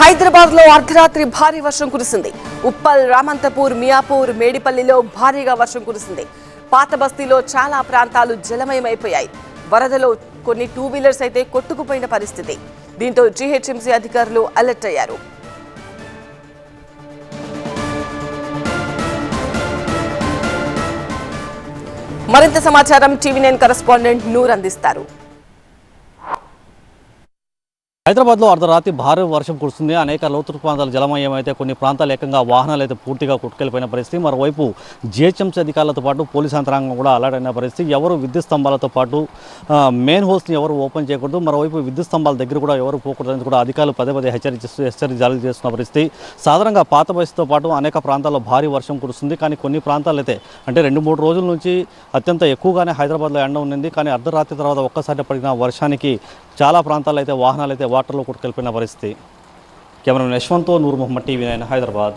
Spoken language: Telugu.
హైదరాబాద్లో అర్ధరాత్రి భారీ వర్షం కురిసింది. ఉప్పల్ రామంతపూర్ మియాపూర్ మేడిపల్లిలో భారీగా వర్షం కురిసింది. పాత బస్తీలో చాలా ప్రాంతాలు జలమయమైపోయాయి. వరదలో కొన్ని టూ వీలర్స్ అయితే కొట్టుకుపోయిన పరిస్థితి. దీంతో జీహెచ్ఎంసీ అధికారులు అలర్ట్ అయ్యారు. మరింత సమాచారం టీవీ నైన్ కరెస్పాండెంట్ నూర్ అందిస్తారు. హైదరాబాద్లో అర్ధరాత్రి భారీ వర్షం కురుస్తుంది. అనేక లోతు ప్రాంతాలు జలమయం అయితే కొన్ని ప్రాంతాలు ఏకంగా వాహనాలు అయితే పూర్తిగా కొట్టుకెళ్ళిపోయిన పరిస్థితి. మరోవైపు జిహెచ్ఎంసీ అధికారులతో పాటు పోలీస్ యంత్రాంగం కూడా అలర్ట్ అయిన పరిస్థితి. ఎవరు విద్యుత్ స్తంభాలతో పాటు మెయిన్ హోల్స్ని ఎవరు ఓపెన్ చేయకూడదు. మరోవైపు విద్యుత్ స్తంభాల దగ్గర కూడా ఎవరు పోకూడదని కూడా అధికారులు పదే పదే హెచ్చరిస్తూ హెచ్చరిక జారీ చేస్తున్న పరిస్థితి. సాధారణంగా పాత వయసుతో పాటు అనేక ప్రాంతాల్లో భారీ వర్షం కురుస్తుంది. కానీ కొన్ని ప్రాంతాలు అయితే అంటే రెండు మూడు రోజుల నుంచి అత్యంత ఎక్కువగానే హైదరాబాద్లో ఎండ ఉంది కానీ అర్ధరాత్రి తర్వాత ఒక్కసారి పడిన వర్షానికి చాలా ప్రాంతాల్లో అయితే వాహనాలు అయితే వాటర్లో కొట్టుకెళ్ళిపోయిన పరిస్థితి. కెమెరామెన్ యశ్వంతో నూర్ మొహమ్మద్ టీవీ నైన్ హైదరాబాద్.